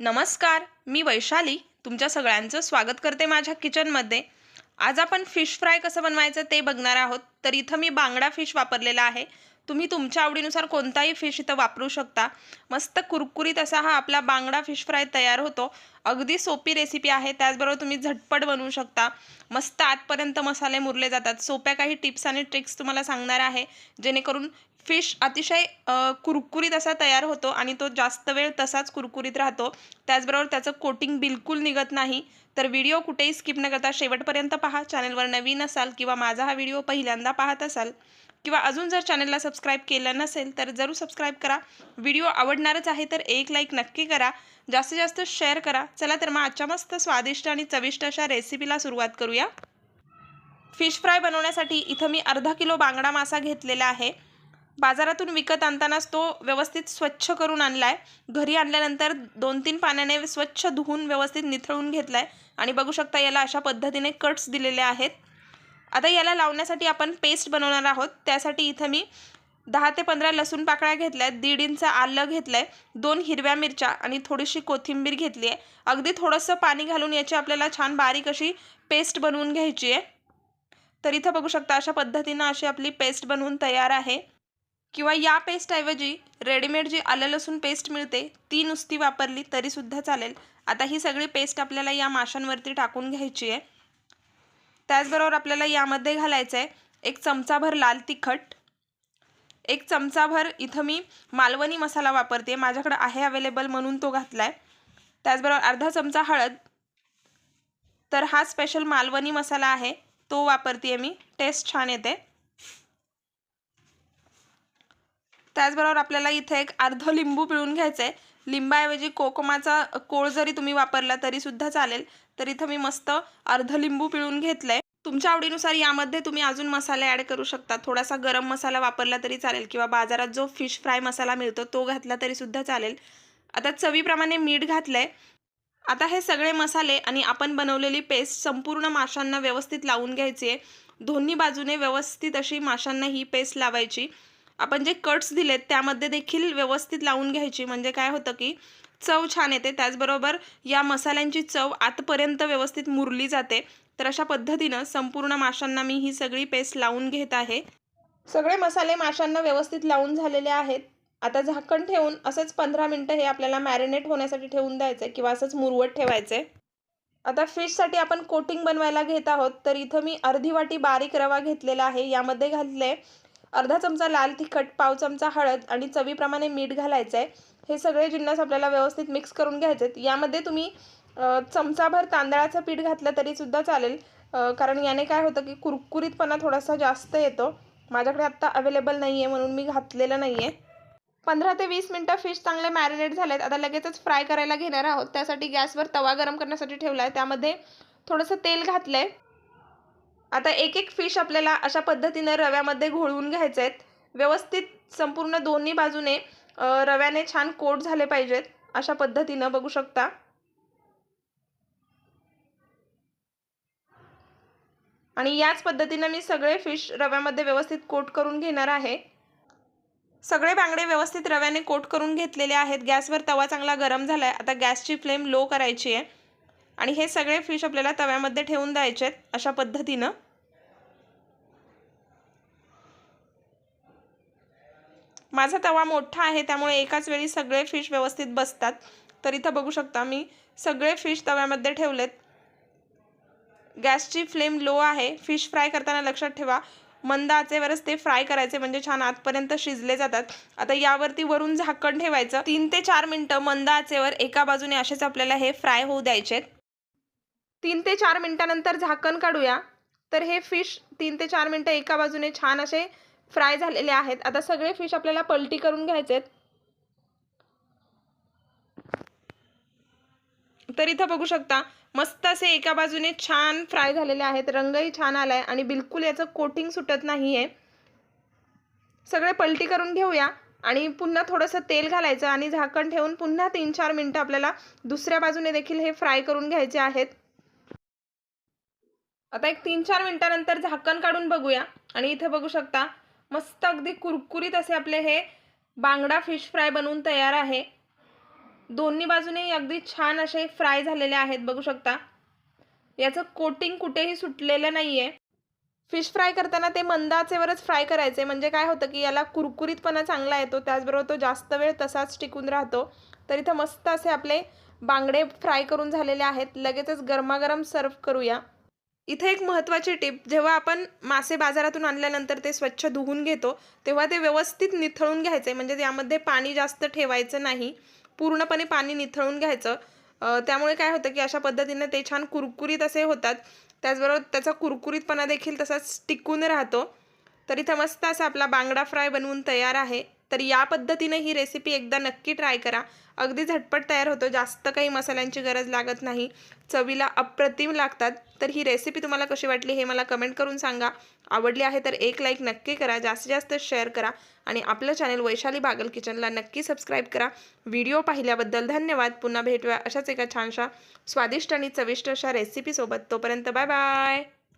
नमस्कार मी वैशाली. तुमच्या सगळ्यांचं स्वागत करते माझ्या किचनमध्ये. आज आपण फिश फ्राय कसं बनवायचं ते बघणार आहोत. तर इथं मी बांगडा फिश वापरलेला आहे. तुम्ही तुमच्या आवडीनुसार कोणताही फिश इथं वापरू शकता. मस्त कुरकुरीत असा हा आपला बांगडा फिश फ्राय तयार होतो. अगदी सोपी रेसिपी आहे. त्याचबरोबर तुम्ही झटपट बनवू शकता. मस्त आतपर्यंत मसाले मुरले जातात. सोप्या काही टिप्स आणि ट्रिक्स तुम्हाला सांगणार आहे. जेणेकरून फिश अतिशय कुरकुरीत असा तयार होतो आणि तो जास्त वेळ तसाच कुरकुरीत राहतो. त्याचबरोबर त्याचं कोटिंग बिलकुल निघत नाही. तर व्हिडिओ कुठेही स्किप न करता शेवटपर्यंत पहा. चॅनलवर नवीन असाल किंवा माझा हा व्हिडिओ पहिल्यांदा पाहत असाल किंवा अजून जर चॅनलला सबस्क्राईब केलं नसेल तर जरूर सबस्क्राईब करा. व्हिडिओ आवडणारच आहे तर एक लाईक नक्की करा. जास्तीत जास्त शेअर करा. चला तर मग आजच्या मस्त स्वादिष्ट आणि चविष्ट अशा रेसिपीला सुरुवात करूया. फिश फ्राय बनवण्यासाठी इथं मी अर्धा किलो बांगडा मासा घेतलेला आहे. बाजारातून विकत आणतानाच तो व्यवस्थित स्वच्छ करून आणला आहे घरी आणल्यानंतर दोन तीन पाण्याने स्वच्छ धुवून व्यवस्थित निथळून घेतला आहे आणि बघू शकता याला अशा पद्धतीने कट्स दिलेले आहेत. आता याला लावण्यासाठी आपण पेस्ट बनवणार आहोत. त्यासाठी इथं मी दहा ते पंधरा लसूण पाकळ्या घेतल्या आहेत दीड इंच आलं घेतलं आहे दोन हिरव्या मिरच्या आणि थोडीशी कोथिंबीर घेतली आहे. अगदी थोडंसं पाणी घालून याची आपल्याला छान बारीक अशी पेस्ट बनवून घ्यायची आहे. तर इथं बघू शकता अशा पद्धतीनं अशी आपली पेस्ट बनवून तयार आहे. किंवा या पेस्टऐवजी रेडीमेड जी आलं लसूण पेस्ट मिळते ती नुसती वापरली तरीसुद्धा चालेल. आता ही सगळी पेस्ट आपल्याला या माशांवरती टाकून घ्यायची आहे. त्याचबरोबर आपल्याला यामध्ये घालायचं आहे एक चमचाभर लाल तिखट. एक चमचाभर इथं मी मालवणी मसाला वापरते. माझ्याकडं आहे अवेलेबल म्हणून तो घातला आहे त्याचबरोबर अर्धा चमचा हळद. तर हा स्पेशल मालवणी मसाला आहे. तो वापरते मी. टेस्ट छान येते. त्याचबरोबर आपल्याला इथे एक अर्ध लिंबू पिळून घ्यायचं आहे लिंबाऐवजी कोकमाचा कोळ जरी तुम्ही वापरला तरीसुद्धा चालेल. तर इथं मी मस्त अर्ध लिंबू पिळून घेतलं आहे तुमच्या आवडीनुसार यामध्ये तुम्ही अजून मसाले ॲड करू शकता. थोडासा गरम मसाला वापरला तरी चालेल किंवा बाजारात जो फिश फ्राय मसाला मिळतो तो घातला तरीसुद्धा चालेल. आता चवीप्रमाणे मीठ घातलं आहे आता हे सगळे मसाले आणि आपण बनवलेली पेस्ट संपूर्ण माशांना व्यवस्थित लावून घ्यायची आहे दोन्ही बाजूने व्यवस्थित अशी माशांना ही पेस्ट लावायची. आपण जे कट्स दिलेत त्यामध्ये देखील व्यवस्थित लावून घ्यायची. म्हणजे काय होतं की चव छान येते. त्याचबरोबर या मसाल्यांची चव आतपर्यंत व्यवस्थित मुरली जाते. तर अशा पद्धतीनं संपूर्ण माशांना मी ही सगळी पेस्ट लावून घेत आहे. सगळे मसाले माशांना व्यवस्थित लावून झालेले आहेत. आता झाकण ठेवून असंच पंधरा मिनटं हे आपल्याला मॅरिनेट होण्यासाठी ठेवून द्यायचं आहे किंवा असंच मुरवत ठेवायचं आहे आता फिशसाठी आपण कोटिंग बनवायला घेत आहोत. तर इथं मी अर्धी वाटी बारीक रवा घेतलेला आहे. यामध्ये घातले अर्धा चमचा लाल तिखट पाव चमचा हळद आणि चवीप्रमाणे मीठ घालायचं आहे हे सगळे जिन्नस आपल्याला व्यवस्थित मिक्स करून घ्यायचे आहेत यामध्ये तुम्ही चमचाभर तांदळाचं पीठ घातलं तरीसुद्धा चालेल. कारण याने काय होतं की कुरकुरीतपणा थोडासा जास्त येतो. माझ्याकडे आत्ता अवेलेबल नाही आहे म्हणून मी घातलेलं नाही आहे पंधरा ते वीस मिनटं फिश चांगले मॅरिनेट झालेत. आता लगेचच फ्राय करायला घेणार आहोत. त्यासाठी गॅसवर तवा गरम करण्यासाठी ठेवला आहे त्यामध्ये थोडंसं तेल घातलं आहे आता एक एक फिश आपल्याला अशा पद्धतीनं रव्यामध्ये घोळवून घ्यायचे आहेत व्यवस्थित संपूर्ण दोन्ही बाजूने रव्याने छान कोट झाले पाहिजेत. अशा पद्धतीनं बघू शकता. आणि याच पद्धतीनं मी सगळे फिश रव्यामध्ये व्यवस्थित कोट करून घेणार आहे. सगळे बांगडे व्यवस्थित रव्याने कोट करून घेतलेले आहेत. गॅसवर तवा चांगला गरम झाला आहे आता गॅसची फ्लेम लो करायची आहे. आणि हे सगळे फिश आपल्याला तव्यामध्ये ठेवून द्यायचे आहेत अशा पद्धतीनं. माझा तवा मोठा आहे त्यामुळे एकाच वेळी सगळे फिश व्यवस्थित बसतात. तर इथं बघू शकता मी सगळे फिश तव्यामध्ये ठेवलेत. गॅसची फ्लेम लो आहे फिश फ्राय करताना लक्षात ठेवा. मंद आचेवरच ते फ्राय करायचे म्हणजे छान आतपर्यंत शिजले जातात. आता यावरती वरून झाकण ठेवायचं. तीन ते चार मिनटं मंद आचेवर एका बाजूने असेच आपल्याला हे फ्राय होऊ द्यायचे तीन ते चार मिनटानंतर झाकण काढूया. तर हे फिश तीन ते चार मिनटं एका बाजूने छान असे फ्राय झालेले आहेत. आता सगळे फिश आपल्याला पलटी करून घ्यायचे आहेत. तर इथं बघू शकता मस्त असे एका बाजूने छान फ्राय झालेले आहेत. रंगही छान आलाय आणि बिलकुल याचं कोटिंग सुटत नाही आहे सगळे पलटी करून घेऊया आणि पुन्हा थोडंसं तेल घालायचं आणि झाकण ठेवून पुन्हा तीन चार मिनटं आपल्याला दुसऱ्या बाजूने देखील हे फ्राय करून घ्यायचे आहेत. आता एक तीन चार मिनटानंतर झाकण काढून बघूया. आणि इथे बघू शकता मस्त अगदी कुरकुरीत असे आपले हे बांगडा फिश फ्राय बनवून तयार आहे. दोन्ही बाजूने अगदी छान असे फ्राय झालेले आहेत बघू शकता. याचं कोटिंग कुठेही सुटलेलं नाही आहे फिश फ्राय करताना ते मंद आचेवरच फ्राय करायचे. म्हणजे काय होतं की याला कुरकुरीतपणा चांगला येतो त्याचबरोबर तो जास्त वेळ तसाच टिकून राहतो. तर इथं मस्त असे आपले बांगडे फ्राय करून झालेले आहेत. लगेचच गरमागरम सर्व करूया. इथे एक महत्त्वाची टिप जेव्हा आपण मासे बाजारातून आणल्यानंतर ते स्वच्छ धुवून घेतो तेव्हा ते व्यवस्थित निथळून घ्यायचे. म्हणजे त्यामध्ये पाणी जास्त ठेवायचं नाही. पूर्णपणे पाणी निथळून घ्यायचं. त्यामुळे काय होतं की अशा पद्धतीने ते छान कुरकुरीत असे होतात. त्याचबरोबर त्याचा कुरकुरीतपणा देखील तसाच टिकून राहतो. तर इथं मस्त असा आपला बांगडा फ्राय बनवून तयार आहे. तर या पद्धतीने ही रेसिपी एकदा नक्की ट्राय करा. अगदी झटपट तयार होतो. जास्त काही मसाल्यांची गरज लागत नाही. चवीला अप्रतिम लागतात. तर ही रेसिपी तुम्हाला कशी वाटली हे मला कमेंट करून सांगा. आवडली आहे तर एक लाईक नक्की करा. जास्तीत जास्त शेअर करा. आणि आपलं चॅनल वैशाली बागल किचनला नक्की सबस्क्राईब करा. व्हिडिओ पाहिल्याबद्दल धन्यवाद. पुन्हा भेटूया अशाच एका छानशा स्वादिष्ट आणि चविष्ट अशा रेसिपीसोबत तोपर्यंत बाय बाय